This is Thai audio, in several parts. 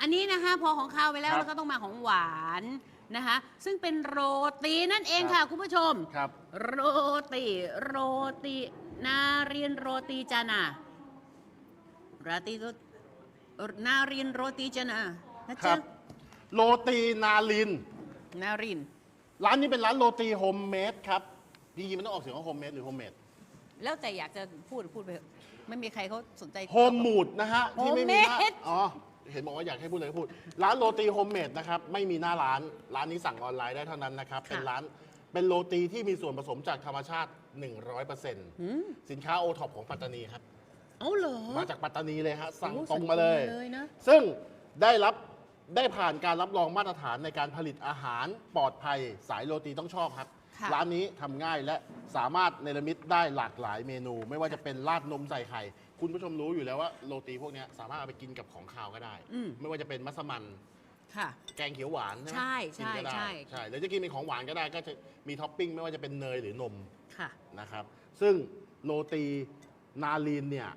อันนี้นะคะพอของข้าวไปแล้วครับ แล้วก็ต้องมาของหวานนะคะ ซึ่งเป็นโรตีนั่นเองครัค่ะบคุณผู้ชม ครับ โรตีโรตีนาเรียนโรตีจานาราตีโรนาเรียนโรตีจานานะครัจ๊ะบ โรตีนาลิน นาริน ร้านนี้เป็นร้านโรตีโฮมเมดครับจริงๆมันต้องออกเสียงว่าโฮมเมดหรือโฮมเมดแล้วแต่อยากจะพูดพูดไปเถอะไม่มีใครเขาสนใจ โฮมมูดนะฮะที่ไม่มีหน้า Homemade อ๋อ เห็นบอกว่าอยากให้พูดเลยก็พูด ร้านโรตีโฮมเมดนะครับไม่มีหน้าร้านร้านนี้สั่งออนไลน์ได้เท่านั้นนะครับ เป็นร้านเป็นโรตีที่มีส่วนผสมจากธรรมชาติ 100%หืมสินค้าโอท็อปของปัตตานีครับเอาเหรอ มาจากปัตตานีเลยฮะสั่งโอ้ตรงมาเลยสั่งตรงมาเลยนะ ซึ่งได้รับได้ผ่านการรับรองมาตรฐานในการผลิตอาหารปลอดภัยสายโรตีต้องชอบครับค่ะร้านนี้ทำง่ายและสามารถเนรมิตได้หลากหลายเมนู ไม่ว่าจะเป็นราดนมใส่ไข่ คุณผู้ชมรู้อยู่แล้วว่าโรตีพวกเนี้ยสามารถเอาไปกินกับของคาวก็ได้ อืม ไม่ว่าจะเป็นมัสมั่นค่ะ แกงเขียวหวานใช่ไหมใช่กินก็ได้ใช่ ใช่หรือจะกินเป็นของหวานก็ได้ก็จะมีท็อปปิ้งไม่ว่าจะเป็นเนยหรือนม ค่ะ นะครับ ซึ่งโรตีนาลีนเนี่ย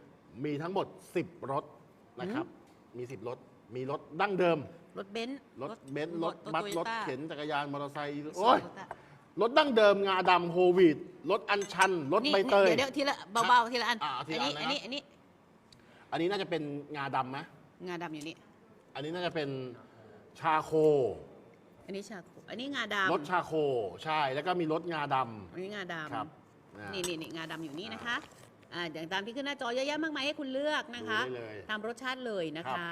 มีทั้งหมด 10รสนะครับ มี 10รสมีรสดั้งเดิม รถเบนซ์รถเบนซ์รถบัสโตรโยถต้าเข็นจักรยาน มอเตอร์ไซค์ โอ้โอ้ย รถดั้งเดิมงาดำโฮวีดรถอัญชันรถนี่ใบเตย เดี๋ยวเดี๋ยวทีละเบาๆทีละอันอ่าทีอัละอันี้นนะครับอันนี้อันนี้อันนี้น่าจะเป็นงาดำไหมงาดำอยู่นี่ อันนี้น่าจะเป็นชาโคอันนี้ชาโคอันนี้งาดำรถชาโคใช่แล้วก็มีรถงาดอันนี้งาดำครับำอ่านี่นี่นี่งาดำอยู่นี่นะคะอ่าอย่างตามที่ขึ้นหน้าจอเยอะแยะมากมายให้คุณเลือกนะคะ ดูได้เลย ตามรสชาติเลยนะคะ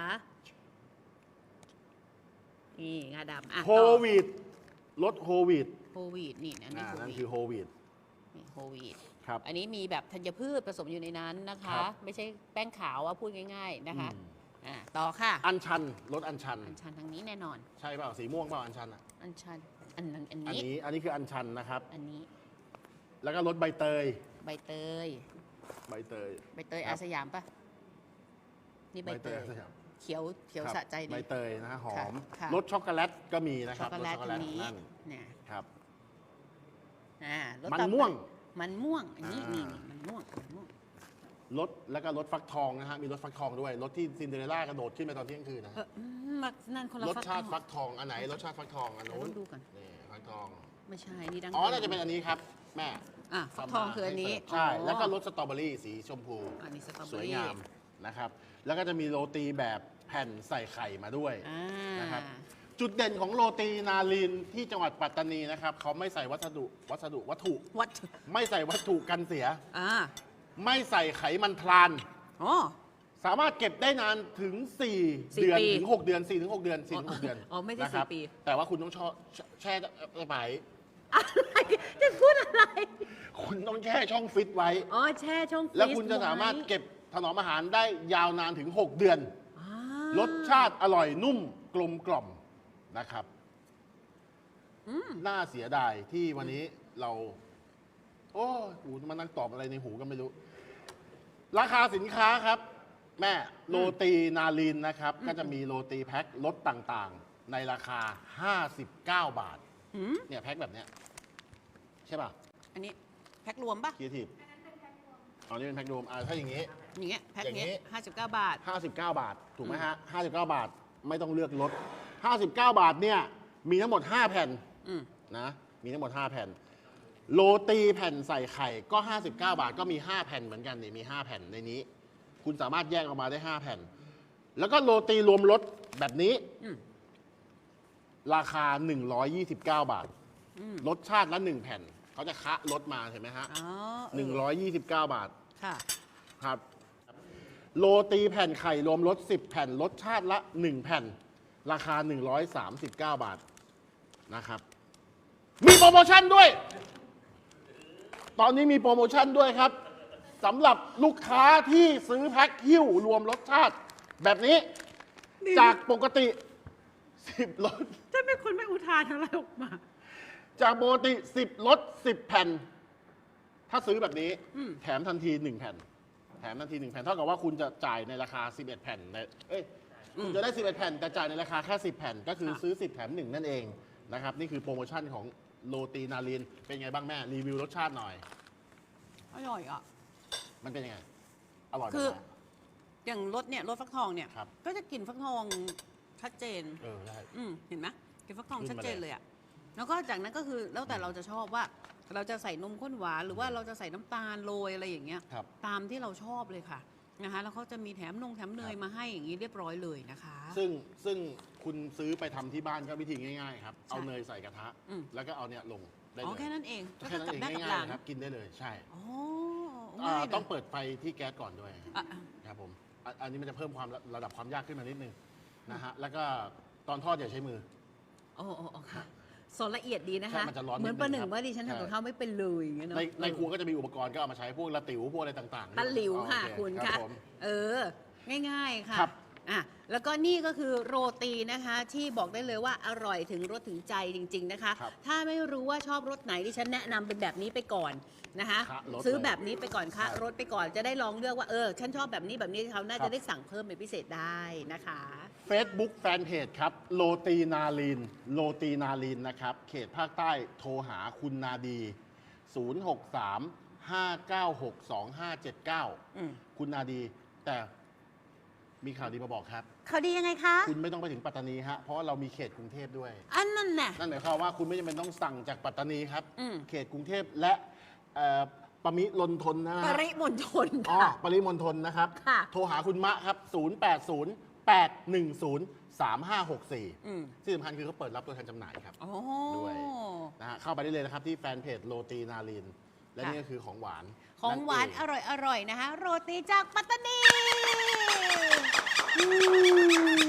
นี่งาดำอะโฮวีดรถโฮวีด โฮวีดนี่อันนี้อ่าโฮนั่นวีคือดโฮวีด นี่โฮวีดครับ อันนี้มีแบบธัญพืชผสมอยู่ในนั้นนะครัคะบไม่ใช่แป้งขาวว่าพูดง่าย ๆนะคะอืมอ่าต่อค่ะ อัญชันรถอัญชัน อันชันทางนี้แน่นอน ใช่เปล่าสีม่วงเปล่าอัญชันอะอันชันอันนั้นอันอันนี้นี้อันนี้คืออัญชันนะครับ อันนี้แล้วก็รถใบเตยใบเตย ใบเตย ใบเตยครัอาบสยามปะนี่ใบเตย สยามเขียวเขียวครับสะใจดี ใบเตยนะฮะหอมค่ะรสช็อกโกแลตก็มีนะคช็อรักบโกแลตรสตรงนี้ นั่น เนี่ยครับอ่ารสมันต่อไปม่วง มันม่วงอันนี้อ่านี่ นี่นี่มันม่วงมันม่วงรสแล้วก็รสฟักทองนะฮะมีรสฟักทองด้วยรสที่ซินเดอเรลล่ากระโดดขึ้นไปตอนเที่ยงคืนนะเอฮะออืมมันนั่นคนละรสชาติฟัฟักกทองอันไหนรสชาติฟักทองอันทองนู้นเดี๋ยวดูก่อนนี่ฟักทองไม่ใช่นี่ดังอ๋อน่าจะเป็นอันนี้ครับ แม่อะฟักทองคืออันนี้ใช่แล้วก็รสสตรอเบอรี่สีชมพู อันนี้สตรอเบสอวยรี่งามนะครับ แล้วก็จะมีโรตีแบบแผ่นใส่ไข่มาด้วย อ่านะครับ จุดเด่นของโรตีนาลินที่จังหวัดปัตตานีนะครับเขาไม่ใส่วัสดุวัสดุวัตถุ วัดไม่ใส่วัตถุกันเสีย อ่าไม่ใส่ไขมันพราน อ๋อ สามารถเก็บได้นานถึง 4 สี่เดือนปีถึง 6 เดือน4ถึง6เดือน4ถึง6เดือนอ๋อไม่ใช่นะครับสี่ปี แต่ว่าคุณต้องชอแช่ไปอะไรจะพูดอะไร คุณต้องแช่ช่องฟิตไว้ อ๋อ แช่ช่องฟรีซแล้วคุณจะสามารถไว้เก็บถนอมอาหารได้ยาวนานถึง 6 เดือน อ่ารสชาติอร่อยนุ่มกลมกล่อม นะครับน่าเสียดายที่วันนี้เรา โอ้ยหูมานั่งตอบอะไรในหูก็ไม่รู้ ราคาสินค้าครับ แม่โรตีนาลินนะครับ ก็จะมีโรตีแพ็คลดต่างๆ ในราคา 59 บาท หืมเนี่ยแพ็คแบบเนี้ยใช่ป่ะอันนี้แพ็ครวมปะคีทีฟอ๋อนี่เป็นแพ็ครวมอ่าถ้าอย่างนี้ อย่างเงี้ยแพ็คอย่างงี้เนี้ยห้าสิบเก้าบาท 59 บาท ถูกไหมฮะ 59 บาท ไม่ต้องเลือกลด 59 บาทเนี่ยมีทั้งหมด 5 แผ่นอืม นะมีทั้งหมด 5 แผ่น โรตีแผ่นใส่ไข่ก็ 59 บาทก็มี 5 แผ่นเหมือนกันนี่มี 5 แผ่นในนี้ คุณสามารถแยกออกมาได้ 5 แผ่น แล้วก็โรตีรวมรสแบบนี้ อืม ราคา 129 บาท อืมรสชาติละ 1 แผ่น เขาจะคะรสมาเห็นไหมฮะ อ๋อเออ129 บาท ค่ะ ครับ โรตีแผ่นไข่รวมรส10 แผ่น รสชาติละ 1 แผ่น ราคา 139 บาทนะครับ มีโปรโมชั่นด้วย ตอนนี้มีโปรโมชั่นด้วยครับสำหรับลูกค้าที่ซื้อแพ็คหิ้วรวมรสชาติ แบบนี้นี่จากปกติ 10รสจะเป็นคนไม่อุทานอะไรออกมา จากปกติ 10รส10 แผ่น ถ้าซื้อแบบนี้ อืม แถมทันที 1 แผ่น แถมทันที 1 แผ่น เท่ากับว่าคุณจะจ่ายในราคา 11 แผ่นในเอ้ย คุณจะได้ 11 แผ่นแต่จ่ายในราคาแค่ 10 แผ่น ก็คือซื้อ 10 แถม 1 นั่นเองนะครับนี่คือโปรโมชั่นของโรตีนาลินเป็นไงบ้างแม่รีวิวรสชาติหน่อย อร่อยอะ มันเป็นยังไงอร่อยไหมคือ แม่ อย่างรสเนี่ยรสฟักทองเนี่ย ครับ ก็จะกลิ่นฟักทองชัดเจน เออได้ อืมเห็นไหมเกล็ดฟักทองขึ้นชัดมาเจนเลยเลยอะแล้วก็จากนั้นก็คือแล้วแต่เราจะชอบว่า เราจะใส่นมข้นหวานหรือว่าเราจะใส่น้ำตาลโรยอะไรอย่างเงี้ย ครับ ตามที่เราชอบเลยค่ะ นะคะแล้วเขาจะมีแถมนงแถมเนยครับมาให้อย่างนี้เรียบร้อยเลยนะคะ ซึ่งซึ่งคุณซื้อไปทำที่บ้านก็วิธีง่ายๆครับ เอาใช่เนยใส่กระทะ อืม แล้วก็เอาเนี่ยลงได้อ๋อเลยแค่นั้นเองก็แค่นั้นกลับเองได้กลับง่าหยลังๆนะครับกินได้เลยใช่อ๋ออ่าง่ายเลยต้องเปิดไฟที่แก๊สก่อนด้วยอะครับผมอะอันนี้มันจะเพิ่มความระระดับความยากขึ้นมานิดนึงนะฮะแล้วก็ตอนทอดอย่าใช้มือ โอ้โอ้โอ้ค่ะ สอนละเอียดดีนะคะ ใช่มันจะร้อนเหมือนนิดนึงประหนึ่งครับว่าดิฉันใช่ทำกับข้าวไม่เป็นเลยอย่างเงี้ยเนอะในในครัวก็จะมีอุปกรณ์ก็เอามาใช้พวกละติ๋วพวกอะไรต่างๆตะหลิวค่ะโอเคุณรัคะบผม เออ ง่าย ๆ ค่ะ ครับ อะแล้วก็นี่ก็คือโรตีนะคะ ที่บอกได้เลยว่าอร่อยถึงรสถึงใจจริง ๆนะคะ ครับถ้าไม่รู้ว่าชอบรสไหนดิฉันแนะนำเป็นแบบนี้ไปก่อนนะคะ คะรสซื้อเลยแบบนี้ไปก่อนค่ะใช่รสไปก่อนจะได้ลองเลือกว่าเออฉันชอบแบบนี้แบบนี้เขาน่าครัจะบได้สั่งเพิ่มเป็นพิเศษได้นะคะ Facebook Fanpage ครับโลตีนาลีนโลตีนาลีนนะครับ เขตภาคใต้โทรหาคุณนาดี 063 596 2579 อืม คุณนาดี แต่ มีข่าวดีมาบอกครับ เขาดียังไงคะ คุณไม่ต้องไปถึงปัตตานีฮะ เพราะว่าเรามีเขตกรุงเทพด้วย อันนั้นน่ะ นั่นหมายความว่าคุณไม่จำเป็นต้องสั่งจากปัตตานีครับ อืม เขตกรุงเทพและเอ่อปริมณฑลนะฮะปริมณฑลอ๋อค่ะ ปริมณฑลนะครับ ค่ะ โทรหาคุณมะครับ 080 810 3564 อืมที่สำคัญคือเขาเปิดรับตัวแทนจำหน่ายครับ โอ้ ด้วย นะฮะเข้าไปได้เลยนะครับที่แฟนเพจโรตีนาลิน และค่ะ นี่ก็คือของหวานของหวานเอร่อยอร่อย ๆ นะคะ โรตีจากปัตตานี อืม